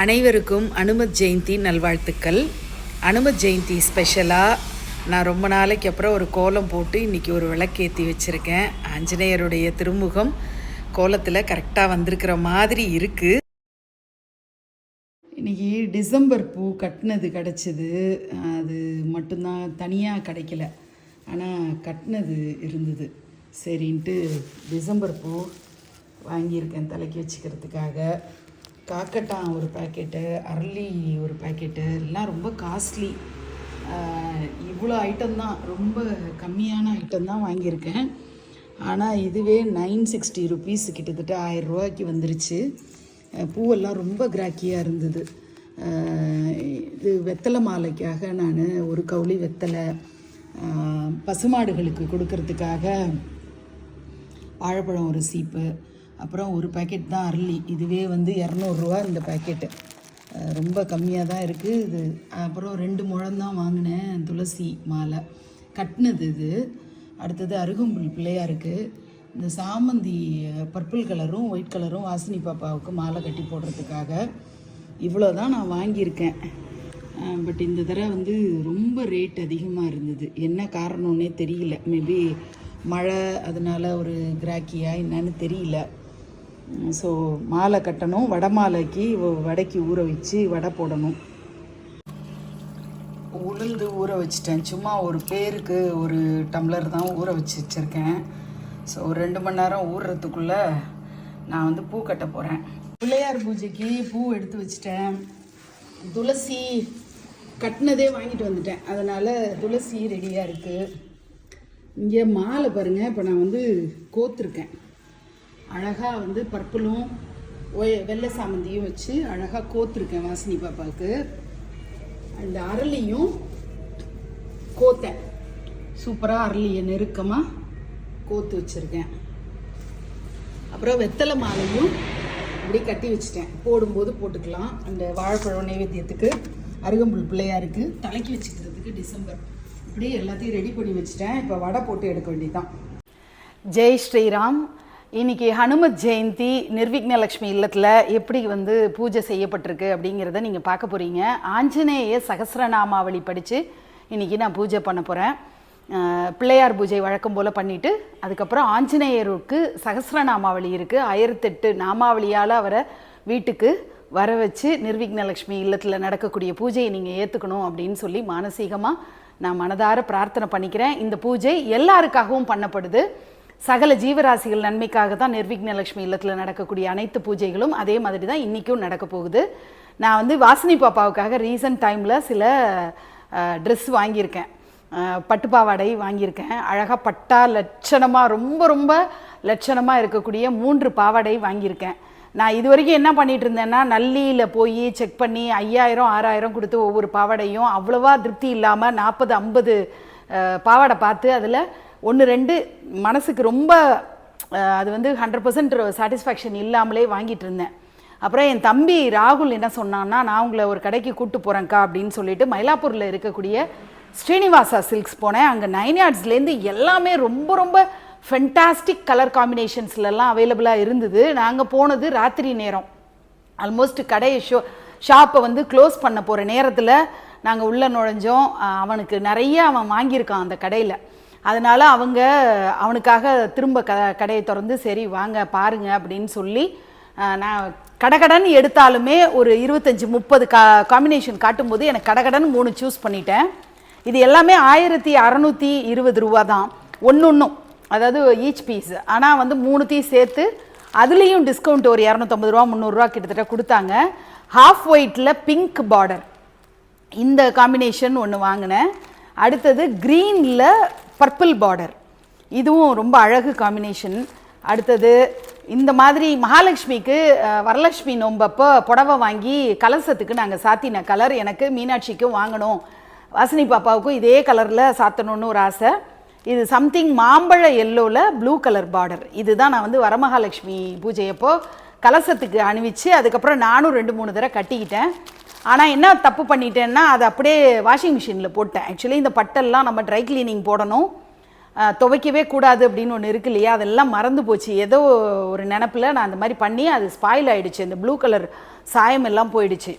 அனைவருக்கும் அனுமத் ஜெயந்தி நல்வாழ்த்துக்கள். அனுமத் ஜெயந்தி ஸ்பெஷலாக நான் ரொம்ப நாளைக்கு அப்புறம் ஒரு கோலம் போட்டு இன்றைக்கி ஒரு விளக்கேற்றி வச்சுருக்கேன். ஆஞ்சநேயருடைய திருமுகம் கோலத்தில் கரெக்டாக வந்திருக்கிற மாதிரி இருக்குது இன்றைக்கி டிசம்பர் பூ கட்டினது கிடச்சிது. அது மட்டும்தான் தனியாக கிடைக்கல. ஆனால் கட்டினது இருந்தது. சரின்ட்டு டிசம்பர் பூ வாங்கியிருக்கேன் தலைக்கு வச்சுக்கிறதுக்காக. காக்கட்டான் ஒரு பாக்கெட்டு அரளி ஒரு பாக்கெட்டு எல்லாம் ரொம்ப காஸ்ட்லி இவ்வளோ ஐட்டம் தான். ரொம்ப கம்மியான ஐட்டம் தான் வாங்கியிருக்கேன். ஆனால் இதுவே நைன் சிக்ஸ்டி ருபீஸ் கிட்டத்தட்ட ஆயிரம் ரூபாய்க்கு வந்துருச்சு. பூவெல்லாம் ரொம்ப கிராக்கியாக இருந்தது. இது வெத்தலை மாலைக்காக நான் ஒரு கவுளி வெத்தலை பசுமாடுகளுக்கு கொடுக்கறதுக்காக வாழைப்பழம் ஒரு சீப்பு அப்புறம் ஒரு பாக்கெட் தான் அரளி. இதுவே வந்து இரநூறுவா இந்த பாக்கெட்டு ரொம்ப கம்மியாக தான் இருக்குது இது அப்புறம் ரெண்டு முழம் தான் வாங்கினேன் துளசி மாலை. கட்டினது இது. அடுத்தது அருகம்புல் பிள்ளையாக இருக்குது இந்த சாமந்தி பர்பிள் கலரும் ஒயிட் கலரும் வாசினி பாப்பாவுக்கு மாலை கட்டி போடுறதுக்காக இவ்வளோ தான் நான் வாங்கியிருக்கேன். பட் இந்த தடவை வந்து ரொம்ப ரேட் அதிகமாக இருந்தது. என்ன காரணம்னே தெரியல. மேபி மழை அதனால் ஒரு கிராக்கியா என்னன்னு தெரியல. ஸோ மாலை கட்டணும். வடை மாலைக்கு வடைக்கு ஊற வச்சு வடை போடணும். உளுந்து ஊற வச்சுட்டேன். சும்மா ஒரு பேருக்கு ஒரு டம்ளர் தான் ஊற வச்சு வச்சுருக்கேன். ஸோ ஒரு ரெண்டு மணி நேரம் ஊறுறதுக்குள்ளே நான் வந்து பூ கட்ட போகிறேன் பிள்ளையார் பூஜைக்கு பூ எடுத்து வச்சிட்டேன். துளசி கட்டினதே வாங்கிட்டு வந்துட்டேன். அதனால் துளசி ரெடியாக இருக்குது இங்கே மாலை பாருங்கள் இப்போ நான் வந்து கோத்துருக்கேன். அழகாக வந்து பர்பிளும் ஒய வெள்ளை சாமந்தியும் வச்சு அழகாக கோத்துருக்கேன் வாசினி பாப்பாவுக்கு. அந்த அரளியும் கோத்தேன் சூப்பராக அரளியை நெருக்கமாக கோத்து வச்சுருக்கேன். அப்புறம் வெத்தலை மாலையும் இப்படி கட்டி வச்சுட்டேன். போடும்போது போட்டுக்கலாம். அந்த வாழைப்பழம் நைவேத்தியத்துக்கு அருகம்புல் பிள்ளையாருக்கு தலைக்கு வச்சுக்கிறதுக்கு டிசம்பர். இப்படி எல்லாத்தையும் ரெடி பண்ணி வச்சுட்டேன். இப்போ வடை போட்டு எடுக்க வேண்டியதுதான். ஜெய் ஸ்ரீராம். இன்னைக்கு ஹனுமத் ஜெயந்தி நிர்விக்னலக்ஷ்மி இல்லத்தில் எப்படி வந்து பூஜை செய்யப்பட்டிருக்கு அப்படிங்கிறத நீங்கள் பார்க்க போகிறீங்க ஆஞ்சநேய சகசிரநாமாவளி படித்து இன்னைக்கு நான் பூஜை பண்ண போகிறேன் பிள்ளையார் பூஜை வழக்கம் போல் பண்ணிவிட்டு அதுக்கப்புறம் ஆஞ்சநேயருக்கு சகசிரநாமாவளி இருக்குது ஆயிரத்தெட்டு நாமாவளியால் அவரை வீட்டுக்கு வர வச்சு நிர்விக்னலக்ஷ்மி இல்லத்தில் நடக்கக்கூடிய பூஜையை நீங்கள் ஏற்றுக்கணும் அப்படின்னு சொல்லி மானசீகமாக நான் மனதார பிரார்த்தனை பண்ணிக்கிறேன். இந்த பூஜை எல்லாருக்காகவும் பண்ணப்படுது. சகல ஜீவராசிகள் நன்மைக்காக தான் நிர்விக்னலக்ஷ்மி இல்லத்தில் நடக்கக்கூடிய அனைத்து பூஜைகளும் அதே மாதிரி தான் இன்றைக்கும் நடக்க போகுது. நான் வந்து வாசினி பாப்பாவுக்காக ரீசன்ட் டைமில் சில ட்ரெஸ் வாங்கியிருக்கேன். பட்டுப்பாவாடை பட்டு பாவாடை வாங்கியிருக்கேன். அழகாக பட்டா லட்சணமாக ரொம்ப ரொம்ப லட்சணமாக இருக்கக்கூடிய மூன்று பாவாடை வாங்கியிருக்கேன். நான் இது வரைக்கும் என்ன பண்ணிட்டு இருந்தேன்னா நல்லியில் போய் செக் பண்ணி ஐயாயிரம் ஆறாயிரம் கொடுத்து ஒவ்வொரு பாவாடையும் அவ்வளோவா திருப்தி இல்லாமல் நாற்பது ஐம்பது பாவாடை பார்த்து அதில் ஒன்று ரெண்டு மனசுக்கு ரொம்ப அது வந்து ஹண்ட்ரட் பர்சன்ட் சாட்டிஸ்ஃபேக்ஷன் இல்லாமலே வாங்கிட்டு இருந்தேன். அப்புறம் என் தம்பி ராகுல் என்ன சொன்னான்னா நான் உங்களை ஒரு கடைக்கு கூப்பிட்டு போகிறேன்க்கா அப்படின்னு சொல்லிட்டு மயிலாப்பூரில் இருக்கக்கூடிய ஸ்ரீனிவாசா சில்க்ஸ் போனேன். அங்கே நைன் யார்ட்ஸ்லேருந்து எல்லாமே ரொம்ப ரொம்ப ஃபென்டாஸ்டிக் கலர் காம்பினேஷன்ஸ்லலாம் அவைலபிளாக இருந்தது. நாங்கள் போனது ராத்திரி நேரம். ஆல்மோஸ்ட் கடையை ஷோ ஷாப்பை வந்து க்ளோஸ் பண்ண போகிற நேரத்தில் நாங்கள் உள்ளே நுழைஞ்சோம். அவனுக்கு நிறைய அவன் வாங்கியிருக்கான் அந்த கடையில். அதனால் அவங்க அவனுக்காக திரும்ப க கடையை திறந்து சரி வாங்க பாருங்க அப்படின்னு சொல்லி நான் கடகடன் எடுத்தாலுமே ஒரு இருபத்தஞ்சி முப்பது கா காம்பினேஷன் காட்டும்போது எனக்கு கடகடன் மூணு சூஸ் பண்ணிட்டேன். இது எல்லாமே ஆயிரத்தி அறநூற்றி இருபது ரூபா தான். ஒன்று ஒன்றும் அதாவது ஈச் பீஸ் ஆனால் வந்து மூணுத்தையும் சேர்த்து அதுலேயும் டிஸ்கவுண்ட் ஒரு இரநூத்தம்பது ரூபா முந்நூறுரூவா கிட்டத்தட்ட கொடுத்தாங்க. ஹாஃப் ஒயிட்டில் பிங்க் பார்டர் இந்த காம்பினேஷன் ஒன்று வாங்கினேன். அடுத்தது க்ரீனில் பர்பிள் பார்டர். இதுவும் ரொம்ப அழகு காம்பினேஷன் அடுத்தது இந்த மாதிரி மகாலட்சுமிக்கு வரலட்சுமி நோம்பப்போ புடவை வாங்கி கலசத்துக்கு நாங்கள் சாத்தின கலர் எனக்கு மீனாட்சிக்கும் வாங்கணும். வாசினி பாப்பாவுக்கும் இதே கலரில் சாத்தணும்னு ஒரு ஆசை. இது சம்திங் மாம்பழ எல்லோவில் ப்ளூ கலர் பார்டர் இதுதான் நான் வந்து வரமகாலட்சுமி பூஜையப்போ கலசத்துக்கு அணிவிச்சு அதுக்கப்புறம் நானும் ரெண்டு மூணு தடவை கட்டிக்கிட்டேன். ஆனால் என்ன தப்பு பண்ணிட்டேன்னா அதை அப்படியே வாஷிங் மிஷினில் போட்டேன். ஆக்சுவலி இந்த பட்டெல்லாம் நம்ம ட்ரை கிளீனிங் போடணும். துவைக்கவே கூடாது அப்படின்னு ஒன்று இருக்கு இல்லையா? அதெல்லாம் மறந்து போச்சு. ஏதோ ஒரு நினப்பில் நான் அந்த மாதிரி பண்ணி அது ஸ்பாயில் ஆகிடுச்சு இந்த ப்ளூ கலர் சாயம் எல்லாம் போயிடுச்சு.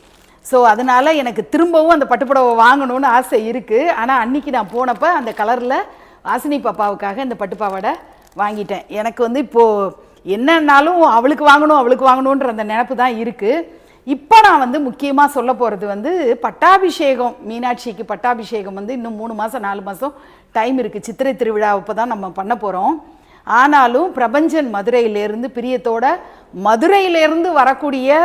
ஸோ அதனால எனக்கு திரும்பவும் அந்த பட்டுப்புடவை வாங்கணும்னு ஆசை இருக்குது ஆனால் அன்னைக்கு நான் போனப்போ அந்த கலரில் வாசினி பாப்பாவுக்காக இந்த பட்டுப்பாவாடை வாங்கிட்டேன். எனக்கு வந்து இப்போது என்னன்னாலும் அவளுக்கு வாங்கணும் அவளுக்கு வாங்கணுன்ற அந்த நினப்பு தான் இருக்குது இப்போ நான் வந்து முக்கியமாக சொல்ல போகிறது வந்து பட்டாபிஷேகம் மீனாட்சிக்கு பட்டாபிஷேகம் வந்து இன்னும் மூணு மாதம் நாலு மாதம் டைம் இருக்குது சித்திரை திருவிழாவப்போ தான் நம்ம பண்ண போகிறோம் ஆனாலும் பிரபஞ்சன் மதுரையிலேருந்து பிரியத்தோட மதுரையிலேருந்து வரக்கூடிய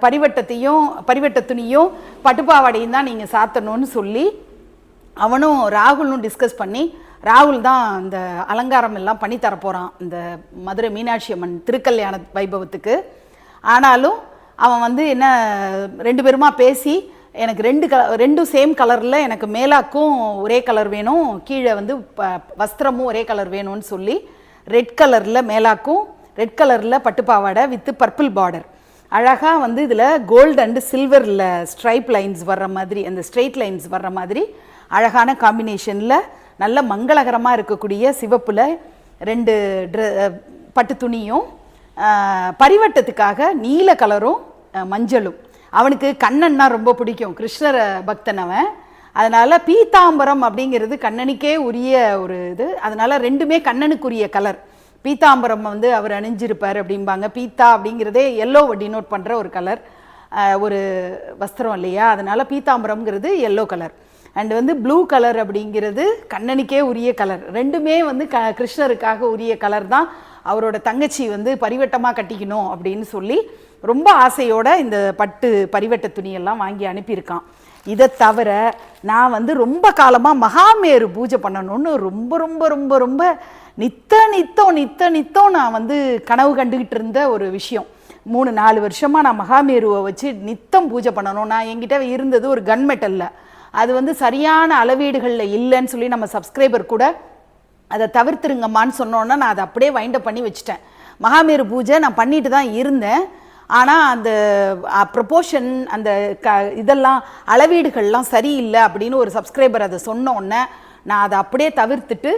பரிவட்டத்தையும் பரிவட்ட துணியும் பட்டுப்பாவாடையும் தான் நீங்கள் சாத்தணும்னு சொல்லி அவனும் ராகுலும் டிஸ்கஸ் பண்ணி ராகுல் தான் அந்த அலங்காரம் எல்லாம் பண்ணி தரப்போகிறான் இந்த மதுரை மீனாட்சி அம்மன் திருக்கல்யாண வைபவத்துக்கு. ஆனாலும் அவன் வந்து என்ன ரெண்டு பேருமா பேசி எனக்கு ரெண்டு கல ரெண்டும் சேம் கலரில் எனக்கு மேலாக்கும் ஒரே கலர் வேணும் கீழே வந்து ப வஸ்திரமும் ஒரே கலர் வேணும்னு சொல்லி ரெட் கலரில் மேலாக்கும் ரெட் கலரில் பட்டுப்பாவாடை வித்து பர்பிள் பார்டர் அழகாக வந்து இதில் கோல்டு அண்டு சில்வரில் ஸ்ட்ரைப் லைன்ஸ் வர்ற மாதிரி அந்த ஸ்ட்ரெயிட் லைன்ஸ் வர்ற மாதிரி அழகான காம்பினேஷனில் நல்ல மங்களகரமாக இருக்கக்கூடிய சிவப்பில் ரெண்டு ட்ரெ பட்டு துணியும் பரிவட்டத்துக்காக நீல கலரும் மஞ்சளும். அவனுக்கு கண்ணன்னா ரொம்ப பிடிக்கும். கிருஷ்ணர பக்தன் அவன். அதனால் பீதாம்பரம் அப்படிங்கிறது கண்ணனுக்கே உரிய ஒரு இது. அதனால் ரெண்டுமே கண்ணனுக்குரிய கலர். பீதாம்பரம் வந்து அவர் அணிஞ்சிருப்பார் அப்படிம்பாங்க. பீத்தா அப்படிங்கிறதே எல்லோ டினோட் பண்ணுற ஒரு கலர். ஒரு வஸ்திரம் இல்லையா? அதனால் பீதாம்பரம்ங்கிறது எல்லோ கலர் அண்ட் வந்து ப்ளூ கலர் அப்படிங்கிறது கண்ணனுக்கே உரிய கலர் ரெண்டுமே வந்து க கிருஷ்ணருக்காக உரிய கலர் தான். அவரோட தங்கச்சி வந்து பரிவட்டமாக கட்டிக்கணும் அப்படின்னு சொல்லி ரொம்ப ஆசையோட இந்த பட்டு பரிவட்ட துணியெல்லாம் வாங்கி அனுப்பியிருக்கான். இதை தவிர நான் வந்து ரொம்ப காலமாக மகாமேரு பூஜை பண்ணணும்னு ரொம்ப ரொம்ப ரொம்ப ரொம்ப நித்த நித்தம் நித்த நித்தம் நான் வந்து கனவு கண்டுகிட்டு இருந்த ஒரு விஷயம். மூணு நாலு வருஷமாக நான் மகாமேருவை வச்சு நித்தம் பூஜை பண்ணணும். நான் என்கிட்ட இருந்தது ஒரு கன் மெட்டலில் அது வந்து சரியான அளவீடுகளில் இல்லைன்னு சொல்லி நம்ம சப்ஸ்கிரைபர் கூட அதை தவிர்த்துருங்கம்மான்னு சொன்னோன்னா நான் அதை அப்படியே வைண்டப் பண்ணி வச்சுட்டேன். மகாமேரு பூஜை நான் பண்ணிட்டு தான் இருந்தேன். ஆனால் அந்த ப்ரொபோஷன் அந்த க இதெல்லாம் அளவீடுகள்லாம் சரியில்லை அப்படின்னு ஒரு சப்ஸ்கிரைபர் அதை சொன்னோன்னே நான் அதை அப்படியே தவிர்த்துட்டு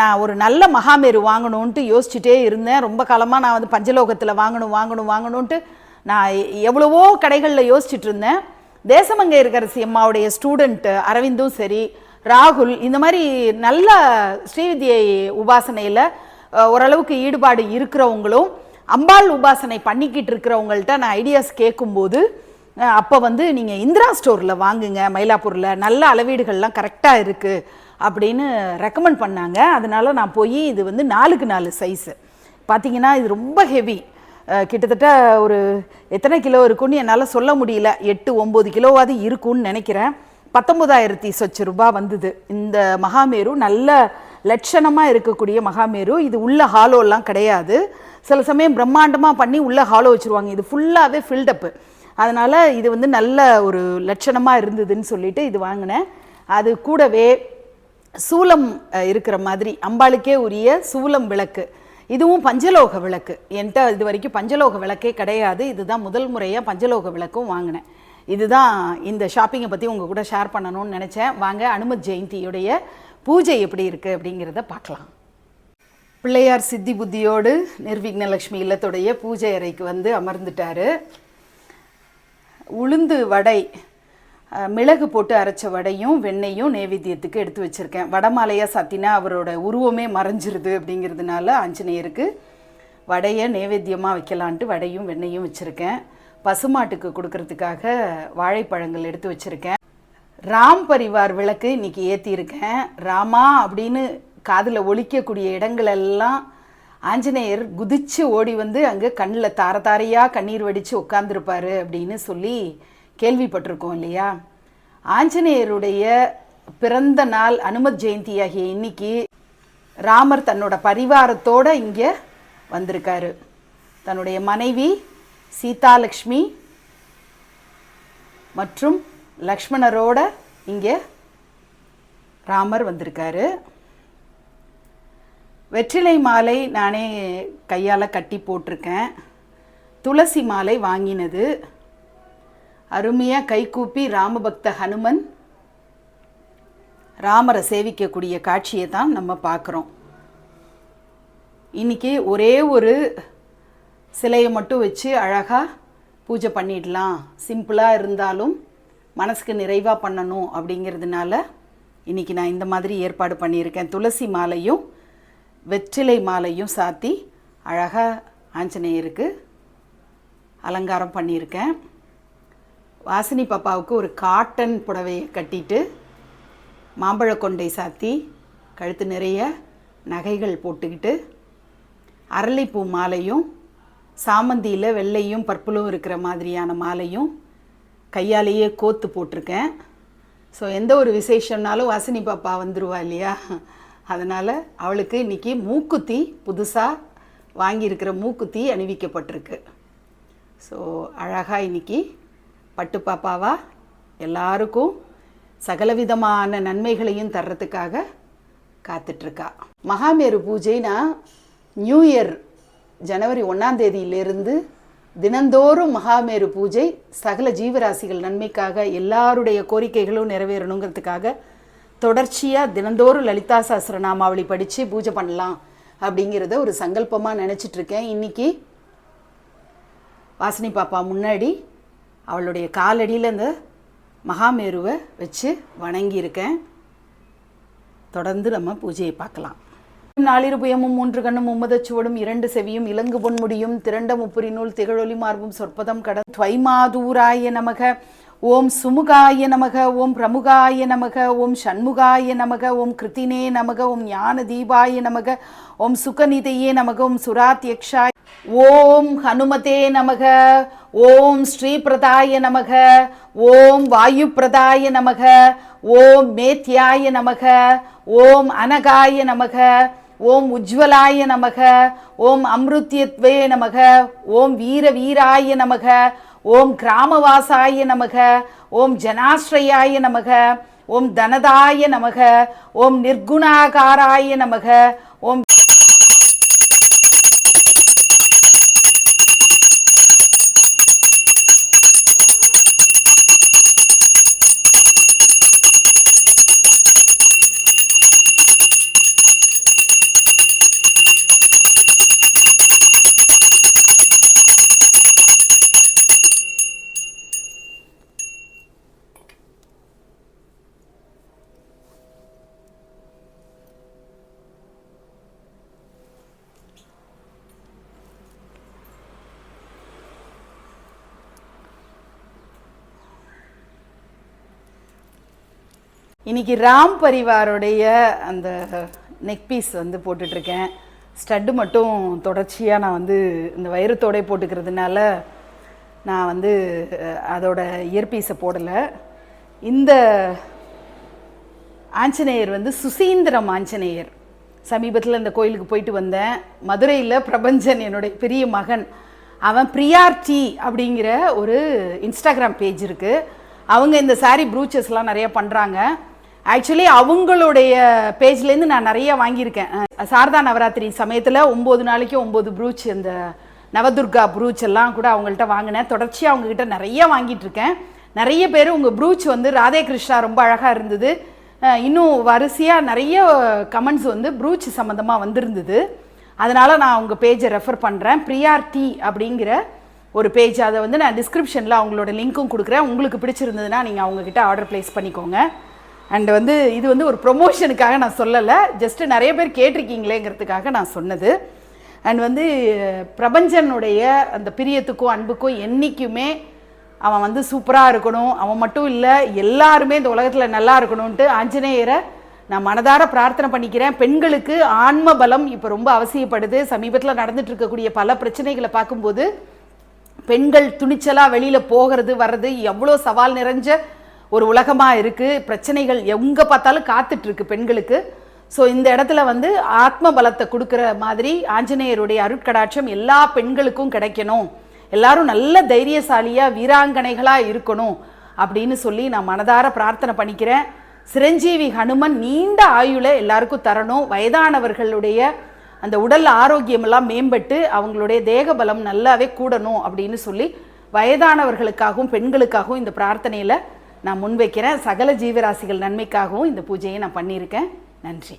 நான் ஒரு நல்ல மகாமேரு வாங்கணுன்ட்டு யோசிச்சுட்டே இருந்தேன். ரொம்ப காலமாக நான் வந்து பஞ்சலோகத்தில் வாங்கணும் வாங்கணும் வாங்கணுன்ட்டு நான் எவ்வளவோ கடைகளில் யோசிச்சுட்டு இருந்தேன். தேசமங்கை இருக்கரசி அம்மாவுடைய ஸ்டூடெண்ட்டு அரவிந்தும் சரி ராகுல் இந்த மாதிரி நல்ல ஸ்ரீவித்யை உபாசனையில் ஓரளவுக்கு ஈடுபாடு இருக்கிறவங்களும் அம்பாள் உபாசனை பண்ணிக்கிட்டு இருக்கிறவங்கள்ட்ட நான் ஐடியாஸ் கேட்கும்போது அப்போ வந்து நீங்கள் இந்திரா ஸ்டோரில் வாங்குங்க மயிலாப்பூரில். நல்ல அளவீடுகள்லாம் கரெக்டாக இருக்குது அப்படின்னு ரெக்கமெண்ட் பண்ணாங்க. அதனால் நான் போய் இது வந்து நாலுக்கு நாலு சைஸு பார்த்தீங்கன்னா இது ரொம்ப ஹெவி கிட்டத்தட்ட ஒரு எத்தனை கிலோ இருக்குன்னு என்னால் சொல்ல முடியல. எட்டு ஒம்பது கிலோவாது இருக்கும்னு நினைக்கிறேன். பத்தொன்பதாயிரத்தி சொச்ச ரூபா வந்தது. இந்த மகாமேரு நல்ல லட்சணமாக இருக்கக்கூடிய மகாமேரு. இது உள்ள ஹாலோலாம் கிடையாது. சில சமயம் பிரம்மாண்டமாக பண்ணி உள்ள ஹாலோ வச்சுருவாங்க. இது ஃபுல்லாகவே ஃபில்டப்பு அதனால் இது வந்து நல்ல ஒரு லட்சணமாக இருந்ததுன்னு சொல்லிட்டு இது வாங்கினேன். அது கூடவே சூலம் இருக்கிற மாதிரி அம்பாளுக்கே உரிய சூலம் விளக்கு. இதுவும் பஞ்சலோக விளக்கு. என்கிட்ட இது வரைக்கும் பஞ்சலோக விளக்கே கிடையாது. இதுதான் முதல் முறையாக பஞ்சலோக விளக்கும் வாங்கினேன். இதுதான் இந்த ஷாப்பிங்கை பற்றி உங்கள் கூட ஷேர் பண்ணணும்னு நினச்சேன். வாங்க அனுமத் ஜெயந்தியுடைய பூஜை எப்படி இருக்குது அப்படிங்கிறத பார்க்கலாம். பிள்ளையார் சித்தி புத்தியோடு நிர்விக்னலக்ஷ்மி இல்லத்துடைய பூஜை அறைக்கு வந்து அமர்ந்துட்டார். உளுந்து வடை மிளகு போட்டு அரைச்ச வடையும் வெண்ணையும் நைவேத்தியத்துக்கு எடுத்து வச்சுருக்கேன். வடமாலையாக சாத்தினா அவரோட உருவமே மறைஞ்சிருது அப்படிங்கிறதுனால ஆஞ்சநேயருக்கு வடையை நைவேத்தியமாக வைக்கலான்ட்டு வடையும் வெண்ணெயும் வச்சுருக்கேன். பசுமாட்டுக்கு கொடுக்கறதுக்காக வாழைப்பழங்கள் எடுத்து வச்சுருக்கேன். ராம் பரிவார் விளக்கு இன்றைக்கி ஏற்றியிருக்கேன் ராமா அப்படின்னு காதில் ஒழிக்கக்கூடிய இடங்களெல்லாம் ஆஞ்சநேயர் குதித்து ஓடி வந்து அங்கே கண்ணில் தார தாரையாக கண்ணீர் வடித்து உட்காந்துருப்பார் அப்படின்னு சொல்லி கேள்விப்பட்டிருக்கோம் இல்லையா? ஆஞ்சநேயருடைய பிறந்த நாள் அனுமத் ஜெயந்தி ஆகிய இன்னைக்கு ராமர் தன்னோட பரிவாரத்தோட இங்கே வந்திருக்காரு. தன்னுடைய மனைவி சீதாலக்ஷ்மி மற்றும் லக்ஷ்மணரோட இங்கே ராமர் வந்திருக்காரு. வெற்றிலை மாலை நானே கையால் கட்டி போட்டிருக்கேன். துளசி மாலை வாங்கினது. அருமையாக கைகூப்பி ராமபக்த ஹனுமன் ராமரை சேவிக்கக்கூடிய காட்சியை தான் நம்ம பார்க்குறோம். இன்றைக்கி ஒரே ஒரு சிலையை மட்டும் வச்சு அழகாக பூஜை பண்ணிடலாம். சிம்பிளாக இருந்தாலும் மனசுக்கு நிறைவாக பண்ணணும் அப்படிங்கிறதுனால இன்னைக்கு நான் இந்த மாதிரி ஏற்பாடு பண்ணியிருக்கேன். துளசி மாலையும் வெற்றிலை மாலையும் சாத்தி அழகாக ஆஞ்சநேயருக்கு அலங்காரம் பண்ணியிருக்கேன். வாசினி பாப்பாவுக்கு ஒரு காட்டன் புடவையை கட்டிட்டு மாம்பழ கொண்டை சாத்தி கழுத்து நிறைய நகைகள் போட்டுக்கிட்டு அரளிப்பூ மாலையும் சாமந்தியில் வெள்ளையும் பர்பிளும் இருக்கிற மாதிரியான மாலையும் கையாலேயே கோத்து போட்டிருக்கேன். ஸோ எந்த ஒரு விசேஷம்னாலும் வாசினி பாப்பா வந்துருவா இல்லையா? அதனால் அவளுக்கு இன்றைக்கி மூக்குத்தி புதுசாக வாங்கியிருக்கிற மூக்குத்தி அணிவிக்கப்பட்டிருக்கு. ஸோ அழகாக இன்றைக்கி பட்டு பாப்பாவா எல்லாருக்கும் சகலவிதமான நன்மைகளையும் தர்றதுக்காக காத்துட்ருக்கா. மகாமேரு பூஜை நான் நியூ இயர் ஜனவரி ஒன்றாம் தேதியிலிருந்து தினந்தோறும் மகாமேரு பூஜை சகல ஜீவராசிகள் நன்மைக்காக எல்லாருடைய கோரிக்கைகளும் நிறைவேறணுங்கிறதுக்காக தொடர்ச்சியாக தினந்தோறும் லலிதா சஹஸ்ரநாமாவளி படித்து பூஜை பண்ணலாம் அப்படிங்கிறத ஒரு சங்கல்பமாக நினச்சிட்ருக்கேன். இன்றைக்கி வாசினி பாப்பா முன்னாடி அவளுடைய காலடியில் அந்த மகாமேருவை வச்சு வணங்கியிருக்கேன். தொடர்ந்து நம்ம பூஜையை பார்க்கலாம். நாளிருபயமும் மூன்று கண்ணும் மும்மதச்சுவடும் இரண்டு செவியும் இலங்கு பொன்முடியும் திரண்ட முப்புரி நூல் திகழொலி மார்பும் சொற்பதம் கடன் துவைமாதூராய நமக ஓம் சுமுகாய நமக ஓம் பிரமுகாய நமக ஓம் சண்முகாய நமக ஓம் கிருத்தினே நமக ஓம் ஞான தீபாய நமக ஓம் சுகநிதையே நமக ஓம் சுராத்யக்ஷாய ஓம் ஹனுமதே நமக ஓம் ஸ்ரீபிரதாய நமக ஓம் வாயு பிரதாய நமக ஓம் மேத்யாய நமக ஓம் அனகாய நமக ஓம் உஜ்வலாய நமக ஓம் அம்ருத்யத்வே நமக ஓம் வீர வீராய நமக ஓம் கிராமவாசாய நமக ஓம் ஜனாஸ்ரயாய நமக ஓம் தனதாய நமக ஓம் நிர்குணாகாராய நமக ஓம் இன்னைக்கு ராம் பரிவாருடைய அந்த நெக் பீஸ் வந்து போட்டுட்ருக்கேன். ஸ்டட்டு மட்டும் தொடர்ச்சியாக நான் வந்து இந்த வைரத்தோடே போட்டுக்கிறதுனால நான் வந்து அதோட இயர்பீஸை போடலை. இந்த ஆஞ்சநேயர் வந்து சுசீந்திரம் ஆஞ்சநேயர். சமீபத்தில் இந்த கோயிலுக்கு போயிட்டு வந்தேன். மதுரையில் பிரபஞ்சன் என்னுடைய பெரிய மகன். அவன் பிரியார்டி அப்படிங்கிற ஒரு இன்ஸ்டாகிராம் பேஜ் இருக்குது அவங்க இந்த saree ப்ரூச்சஸ்லாம் நிறையா பண்ணுறாங்க ஆக்சுவலி அவங்களுடைய பேஜ்லேருந்து நான் நிறைய வாங்கியிருக்கேன். சாரதா நவராத்திரி சமயத்தில் ஒம்பது நாளைக்கு ஒம்பது ப்ரூச் அந்த நவதுர்கா ப்ரூச் எல்லாம் கூட அவங்கள்ட்ட வாங்கினேன். தொடர்ச்சியாக அவங்கக்கிட்ட நிறைய வாங்கிட்டு இருக்கேன் நிறைய பேர் உங்கள் ப்ரூச் வந்து ராதே கிருஷ்ணா ரொம்ப அழகாக இருந்தது. இன்னும் வரிசையாக நிறைய கமெண்ட்ஸ் வந்து ப்ரூச் சம்மந்தமாக வந்திருந்தது. அதனால் நான் உங்கள் பேஜை ரெஃபர் பண்ணுறேன் பிரியார்டி அப்படிங்கிற ஒரு பேஜ் அதை வந்து நான் டிஸ்கிரிப்ஷனில் அவங்களோட லிங்க்கும் கொடுக்குறேன். உங்களுக்கு பிடிச்சிருந்ததுன்னா நீங்கள் அவங்கக்கிட்ட ஆர்டர் ப்ளேஸ் பண்ணிக்கோங்க. அண்ட் வந்து இது வந்து ஒரு ப்ரொமோஷனுக்காக நான் சொல்லலை. ஜஸ்ட்டு நிறைய பேர் கேட்டிருக்கீங்களேங்கிறதுக்காக நான் சொன்னது. அண்ட் வந்து பிரபஞ்சனுடைய அந்த பிரியத்துக்கும் அன்புக்கும் என்றைக்குமே அவன் வந்து சூப்பராக இருக்கணும். அவன் மட்டும் இல்லை எல்லாருமே இந்த உலகத்தில் நல்லா இருக்கணும்ன்ட்டு ஆஞ்சநேயரை நான் மனதார பிரார்த்தனை பண்ணிக்கிறேன். பெண்களுக்கு ஆன்ம பலம் இப்போ ரொம்ப அவசியப்படுது. சமீபத்தில் நடந்துட்டு இருக்கக்கூடிய பல பிரச்சனைகளை பார்க்கும்போது பெண்கள் துணிச்சலாக வெளியில் போகிறது வர்றது எவ்வளோ சவால் நிறைஞ்ச ஒரு உலகமாக இருக்குது பிரச்சனைகள் எங்கே பார்த்தாலும் காத்துட்ருக்கு பெண்களுக்கு. ஸோ இந்த இடத்துல வந்து ஆத்ம பலத்தை கொடுக்குற மாதிரி ஆஞ்சநேயருடைய அருட்கடாட்சம் எல்லா பெண்களுக்கும் கிடைக்கணும். எல்லாரும் நல்ல தைரியசாலியாக வீராங்கனைகளாக இருக்கணும் அப்படின்னு சொல்லி நான் மனதார பிரார்த்தனை பண்ணிக்கிறேன். சிரஞ்சீவி ஹனுமன் நீண்ட ஆயுளை எல்லாருக்கும் தரணும். வயதானவர்களுடைய அந்த உடல் ஆரோக்கியமெல்லாம் மேம்பட்டு அவங்களுடைய தேக பலம் நல்லாவே கூடணும் அப்படின்னு சொல்லி வயதானவர்களுக்காகவும் பெண்களுக்காகவும் இந்த பிரார்த்தனையில் நான் முன்வைக்கிறேன் சகல ஜீவராசிகள் நன்மைக்காகவும் இந்த பூஜையை நான் பண்ணியிருக்கேன். நன்றி.